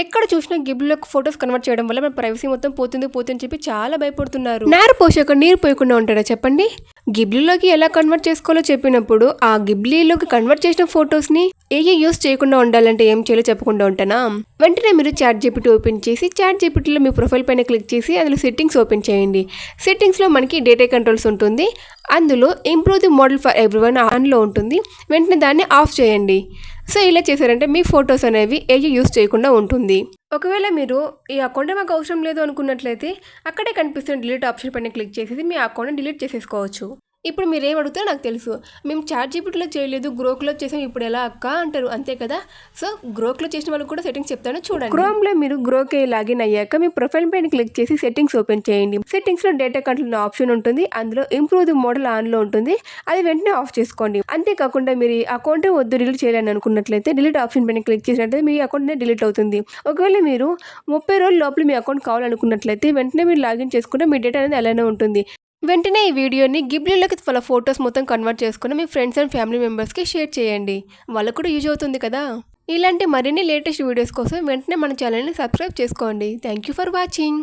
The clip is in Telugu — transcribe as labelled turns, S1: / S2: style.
S1: ఎక్కడ చూసినా గిబ్లీలోకి ఫొటోస్ కన్వర్ట్ చేయడం వల్ల మన ప్రైవసీ మొత్తం పోతుంది పోతుంది చెప్పి చాలా భయపడుతున్నారు. నారు పోసాక నీరు పోయకుండా ఉంటాడా చెప్పండి? గిబ్లీలోకి ఎలా కన్వర్ట్ చేసుకోవాలో చెప్పినప్పుడు ఆ గిబ్లీలోకి కన్వర్ట్ చేసిన ఫొటోస్ని ఏ ఏ యూస్ చేయకుండా ఉండాలంటే ఏం చేయాలో చెప్పకుండా ఉంటానా? వెంటనే మీరు చాట్ జీపీటీ ఓపెన్ చేసి చాట్ జీపీటీలో మీ ప్రొఫైల్ పైన క్లిక్ చేసి అందులో సెట్టింగ్స్ ఓపెన్ చేయండి. సెట్టింగ్స్లో మనకి డేటా కంట్రోల్స్ ఉంటుంది. అందులో improve the model for everyone ఆన్లో ఉంటుంది. వెంటనే దాన్ని ఆఫ్ చేయండి. సో ఇలా చేశారంటే మీ ఫొటోస్ అనేవి ఏ యూస్ చేయకుండా ఉంటుంది. ఒకవేళ మీరు ఈ అకౌంట్ మాకు అవసరం లేదు అనుకున్నట్లయితే అక్కడే కనిపిస్తున్న డిలీట్ ఆప్షన్ పైన క్లిక్ చేసేసి మీ అకౌంట్ డిలీట్ చేసేసుకోవచ్చు. ఇప్పుడు మీరు ఏం అడుగుతారో నాకు తెలుసు. మేము చాట్ జీపీటీలో చేయలేదు గ్రోక్లో చేసాం ఇప్పుడు ఎలా అక్క అంటారు అంతే కదా? సో గ్రోక్లో చేసిన వాళ్ళకి కూడా సెట్టింగ్స్ చెప్తాను చూడండి. క్రోమ్లో మీరు గ్రోకే లాగిన్ అయ్యాక మీ ప్రొఫైల్ పైన క్లిక్ చేసి సెట్టింగ్స్ ఓపెన్ చేయండి. సెట్టింగ్స్లో డేటా కంట్రోల్ ఆప్షన్ ఉంటుంది అందులో ఇంప్రూవ్ ది మోడల్ ఆన్లో ఉంటుంది అది వెంటనే ఆఫ్ చేసుకోండి. అంతేకాకుండా మీరు అకౌంట్ వద్దు డిలీట్ చేయాలని అనుకున్నట్లయితే డిలీట్ ఆప్షన్ పైన క్లిక్ చేసినట్లయితే మీ అకౌంట్ డిలీట్ అవుతుంది. ఒకవేళ మీరు ముప్పై రోజుల లోపల మీ అకౌంట్ కావాలనుకున్నట్లయితే వెంటనే మీరు లాగిన్ చేసుకుంటే మీ డేటా అనేది అలానే ఉంటుంది. వెంటనే ఈ వీడియోని గిబ్లీలోకి వాళ్ళ ఫొటోస్ మొత్తం కన్వర్ట్ చేసుకుని మీ ఫ్రెండ్స్ అండ్ ఫ్యామిలీ మెంబర్స్కి షేర్ చేయండి. వాళ్ళకు కూడా యూజ్ అవుతుంది కదా? ఇలాంటి మరిన్ని లేటెస్ట్ వీడియోస్ కోసం వెంటనే మన ఛానల్ని సబ్స్క్రైబ్ చేసుకోండి. Thank you for watching.